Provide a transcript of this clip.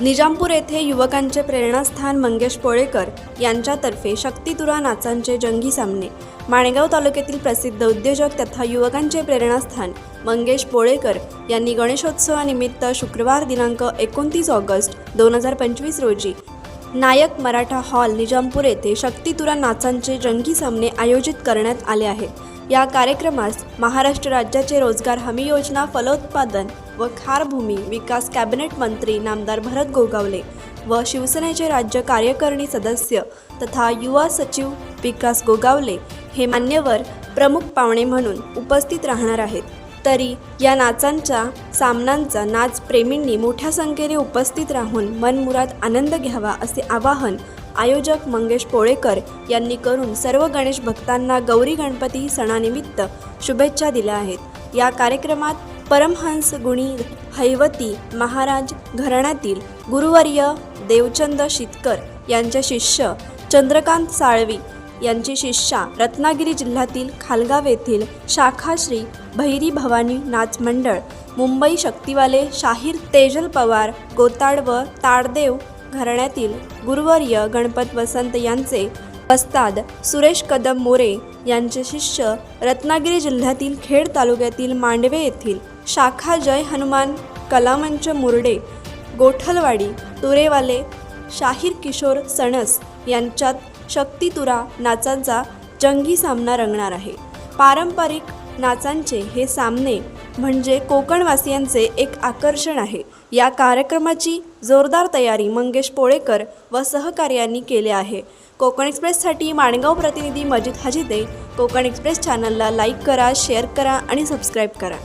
निजामपूर येथे युवकांचे प्रेरणास्थान मंगेश पोळेकर यांच्यातर्फे शक्तितुरा नाचांचे जंगी सामने. माणेगाव तालुक्यातील प्रसिद्ध उद्योजक तथा युवकांचे प्रेरणास्थान मंगेश पोळेकर यांनी गणेशोत्सवानिमित्त शुक्रवार दिनांक एकोणतीस ऑगस्ट दोन हजार पंचवीस रोजी नायक मराठा हॉल निजामपूर येथे शक्तितुरा नाचांचे जंगी सामने आयोजित करण्यात आले आहेत. या कार्यक्रमास महाराष्ट्र राज्याचे रोजगार हमी योजना फलोत्पादन व खारभूमी विकास कॅबिनेट मंत्री नामदार भरत गोगावले व शिवसेनेचे राज्य कार्यकारिणी सदस्य तथा युवा सचिव विकास गोगावले हे मान्यवर प्रमुख पाहुणे म्हणून उपस्थित राहणार आहेत. तरी या नाचांच्या सामनांचा नाच प्रेमींनी मोठ्या संख्येने उपस्थित राहून मनमुरात आनंद घ्यावा असे आवाहन आयोजक मंगेश पोळेकर यांनी करून सर्व गणेश भक्तांना गौरी गणपती सणानिमित्त शुभेच्छा दिल्या आहेत. या कार्यक्रमात परमहंस गुणी हैवती महाराज घराण्यातील गुरुवर्य देवचंद शितकर यांचे शिष्य चंद्रकांत साळवी यांची शिष्या रत्नागिरी जिल्ह्यातील खालगाव येथील शाखा श्री भैरी भवानी नाच मंडळ मुंबई शक्तिवाले शाहीर तेजल पवार गोताड व ताडदेव घराण्यातील गुरुवर्य गणपत वसंत यांचे वस्ताद सुरेश कदम मोरे यांचे शिष्य रत्नागिरी जिल्ह्यातील खेड तालुक्यातील मांडवे येथील शाखा जय हनुमान कलामंच मुरडे गोठलवाडी तुरेवाले शाहीर किशोर सणस यांच्यात शक्तितुरा नाचांचा जंगी सामना रंगणार आहे. पारंपरिक नाचांचे हे सामने म्हणजे कोकणवासियांचे एक आकर्षण आहे. या कार्यक्रमाची जोरदार तयारी मंगेश पोळेकर व सहकार्यांनी केले आहे. कोकण एक्सप्रेससाठी माणगाव प्रतिनिधी मजिद हजिदे कोकण एक्सप्रेस चॅनलला लाईक करा शेअर करा आणि सबस्क्राईब करा.